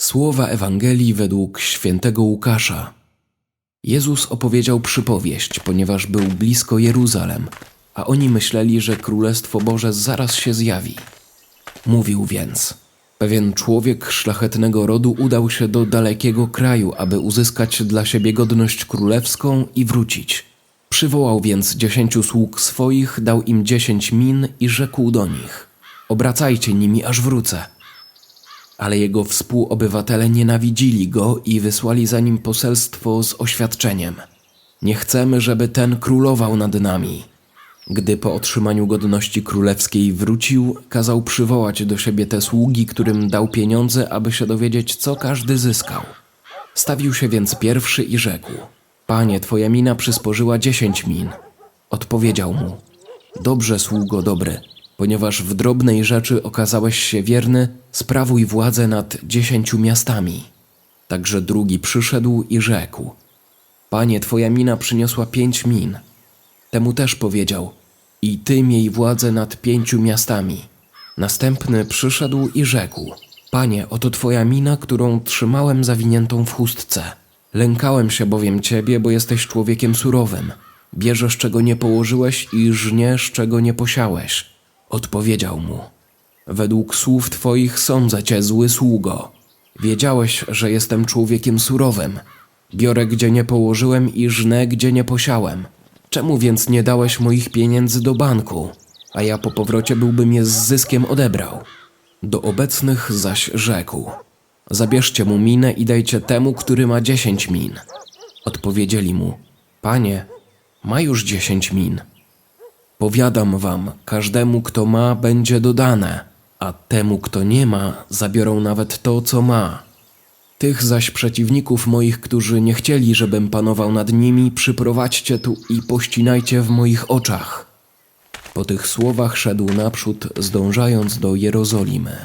Słowa Ewangelii według świętego Łukasza. Jezus opowiedział przypowieść, ponieważ był blisko Jeruzalem, a oni myśleli, że Królestwo Boże zaraz się zjawi. Mówił więc: Pewien człowiek szlachetnego rodu udał się do dalekiego kraju, aby uzyskać dla siebie godność królewską i wrócić. Przywołał więc dziesięciu sług swoich, dał im dziesięć min i rzekł do nich: Obracajcie nimi, aż wrócę. Ale jego współobywatele nienawidzili go i wysłali za nim poselstwo z oświadczeniem: Nie chcemy, żeby ten królował nad nami. Gdy po otrzymaniu godności królewskiej wrócił, kazał przywołać do siebie te sługi, którym dał pieniądze, aby się dowiedzieć, co każdy zyskał. Stawił się więc pierwszy i rzekł: Panie, twoja mina przysporzyła dziesięć min. Odpowiedział mu: Dobrze, sługo dobry, ponieważ w drobnej rzeczy okazałeś się wierny, sprawuj władzę nad dziesięciu miastami. Także drugi przyszedł i rzekł: Panie, twoja mina przyniosła pięć min. Temu też powiedział: I ty miej władzę nad pięciu miastami. Następny przyszedł i rzekł: Panie, oto twoja mina, którą trzymałem zawiniętą w chustce. Lękałem się bowiem ciebie, bo jesteś człowiekiem surowym. Bierzesz, czego nie położyłeś i żniesz, czego nie posiałeś. Odpowiedział mu: Według słów twoich sądzę cię, zły sługo. Wiedziałeś, że jestem człowiekiem surowym. Biorę, gdzie nie położyłem i żnę, gdzie nie posiałem. Czemu więc nie dałeś moich pieniędzy do banku, a ja po powrocie byłbym je z zyskiem odebrał? Do obecnych zaś rzekł: Zabierzcie mu minę i dajcie temu, który ma dziesięć min. Odpowiedzieli mu: Panie, ma już dziesięć min. Powiadam wam, każdemu, kto ma, będzie dodane, a temu, kto nie ma, zabiorą nawet to, co ma. Tych zaś przeciwników moich, którzy nie chcieli, żebym panował nad nimi, przyprowadźcie tu i pościnajcie w moich oczach. Po tych słowach szedł naprzód, zdążając do Jerozolimy.